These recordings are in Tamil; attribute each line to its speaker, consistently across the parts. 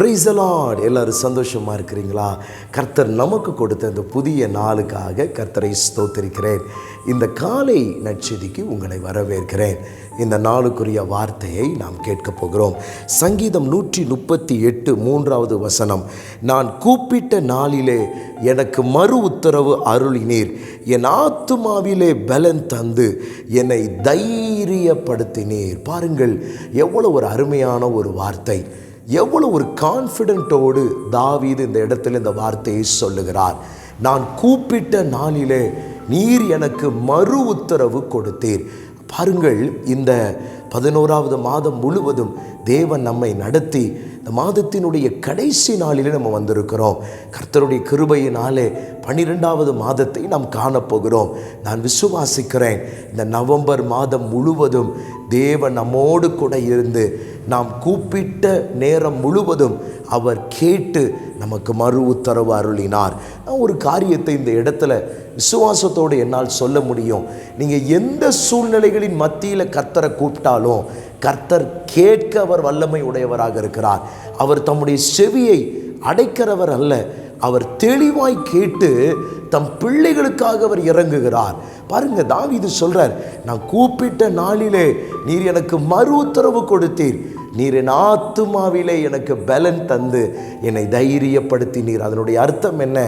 Speaker 1: பிரைசலாட் எல்லாரும் சந்தோஷமாக இருக்கிறீங்களா? கர்த்தர் நமக்கு கொடுத்த இந்த புதிய நாளுக்காக கர்த்தரை ஸ்தோத்திருக்கிறேன். இந்த காலை நற்செய்திக்கு உங்களை வரவேற்கிறேன். இந்த நாளுக்குரிய வார்த்தையை நாம் கேட்கப் போகிறோம். சங்கீதம் நூற்றி முப்பத்தி எட்டு மூன்றாவது வசனம். நான் கூப்பிட்ட நாளிலே எனக்கு மறு உத்தரவு அருளினீர். என் ஆத்துமாவிலே பலன் தந்து என்னை தைரியப்படுத்தினீர். பாருங்கள் எவ்வளோ ஒரு அருமையான ஒரு வார்த்தை. எவ்வளோ ஒரு கான்ஃபிடென்ட்டோடு தாவீது இந்த இடத்துல இந்த வார்த்தையை சொல்லுகிறார். நான் கூப்பிட்ட நாளிலே நீர் எனக்கு மறு உத்தரவு கொடுத்தீர். பாருங்கள் இந்த பதினோராவது மாதம் முழுவதும் தேவன் நம்மை நடத்தி இந்த மாதத்தினுடைய கடைசி நாளிலே நம்ம வந்திருக்கிறோம். கர்த்தருடைய கிருபையினாலே பன்னிரெண்டாவது மாதத்தை நாம் காணப்போகிறோம். நான் விசுவாசிக்கிறேன் இந்த நவம்பர் மாதம் முழுவதும் தேவன் நம்மோடு கூட இருந்து நாம் கூப்பிட்ட நேரம் முழுவதும் அவர் கேட்டு நமக்கு மறு உத்தரவு அருளினார். நான் ஒரு காரியத்தை இந்த இடத்துல விசுவாசத்தோடு என்னால் சொல்ல முடியும். நீங்கள் எந்த சூழ்நிலைகளின் மத்தியில் கர்த்தரை கூப்பிட்டாலும் கர்த்தர் கேட்க அவர் வல்லமை உடையவராக இருக்கிறார். அவர் தம்முடைய செவியை அடைக்கிறவர் அல்ல. அவர் தெளிவாய் கேட்டு தம் பிள்ளைகளுக்காக அவர் இறங்குகிறார். பாருங்க இது சொல்கிறார் நான் கூப்பிட்ட நாளிலே நீர் எனக்கு மறு உத்தரவு கொடுத்தீர். நீர் என் ஆத்துமாவிலே எனக்கு பலன் தந்து என்னை தைரியப்படுத்தினீர் அதனுடைய அர்த்தம் என்ன?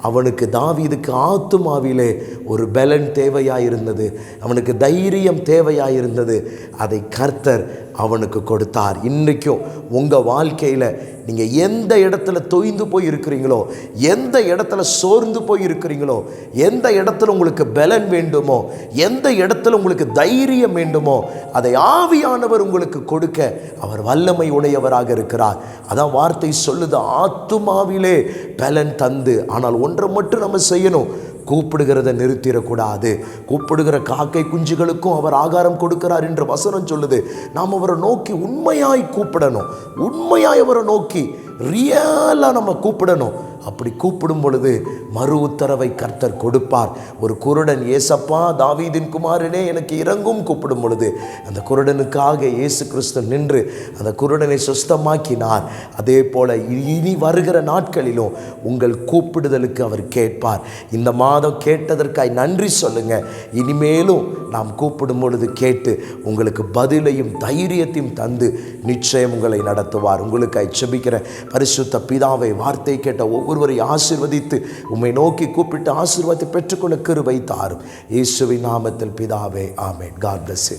Speaker 1: அவனுக்கு தாவீதுக்கு ஆத்துமாவிலே ஒரு பலன் தேவையாயிருந்தது. அவனுக்கு தைரியம் தேவையாயிருந்தது. அதை கர்த்தர் அவனுக்கு கொடுத்தார். இன்றைக்கும் உங்கள் வாழ்க்கையில் நீங்கள் எந்த இடத்துல தொய்ந்து போய் இருக்கிறீங்களோ எந்த இடத்துல சோர்ந்து போய் இருக்கிறீங்களோ எந்த இடத்துல உங்களுக்கு பலன் வேண்டும் எந்த இடத்துல உங்களுக்கு தைரியம் வேண்டுமோ? அதை ஆவியானவர் உங்களுக்கு கொடுக்க அவர் வல்லமை உடையவராக இருக்கிறார். அதான் வார்த்தை சொல்லுது ஆத்துமாவிலே பலன் தந்து ஆனால் ஒன்றை மட்டும் நம்ம செய்யணும். கூப்பிடுகிறத நிறுத்திடக்கூடாது. கூப்பிடுகிற காக்கை குஞ்சுகளுக்கும் அவர் ஆகாரம் கொடுக்கிறார் என்று வசனம் சொல்லுது. நாம் அவரை நோக்கி உண்மையாய் கூப்பிடணும். உண்மையாய் அவரை நோக்கி ரியலாக நம்ம கூப்பிடணும். அப்படி கூப்பிடும் பொழுது மறு உத்தரவை கர்த்தர் கொடுப்பார். ஒரு குருடன் ஏசப்பா தாவீதின் குமாரனே எனக்கு இறங்கும் கூப்பிடும் பொழுது அந்த குருடனுக்காக இயேசு கிறிஸ்து நின்று அந்த குருடனை சுஸ்தமாக்கினார். அதே போல் இனி வருகிற நாட்களிலும் உங்கள் கூப்பிடுதலுக்கு அவர் கேட்பார். இந்த மாதம் கேட்டதற்காய் நன்றி சொல்லுங்க. இனிமேலும் நாம் கூப்பிடும் பொழுது கேட்டு உங்களுக்கு பதிலையும் தைரியத்தையும் தந்து நிச்சயம் உங்களை நடத்துவார். உங்களுக்காய் செபிக்கிற பரிசுத்த பிதாவை வார்த்தை கேட்ட ஒருவரை ஆசிர்வதித்து உம்மை நோக்கி கூப்பிட்டு ஆசீர்வாதத்தை பெற்றுக்கொள்ள கருவை தாரும். இயேசுவின் நாமத்தில் பிதாவே ஆமேன். God plus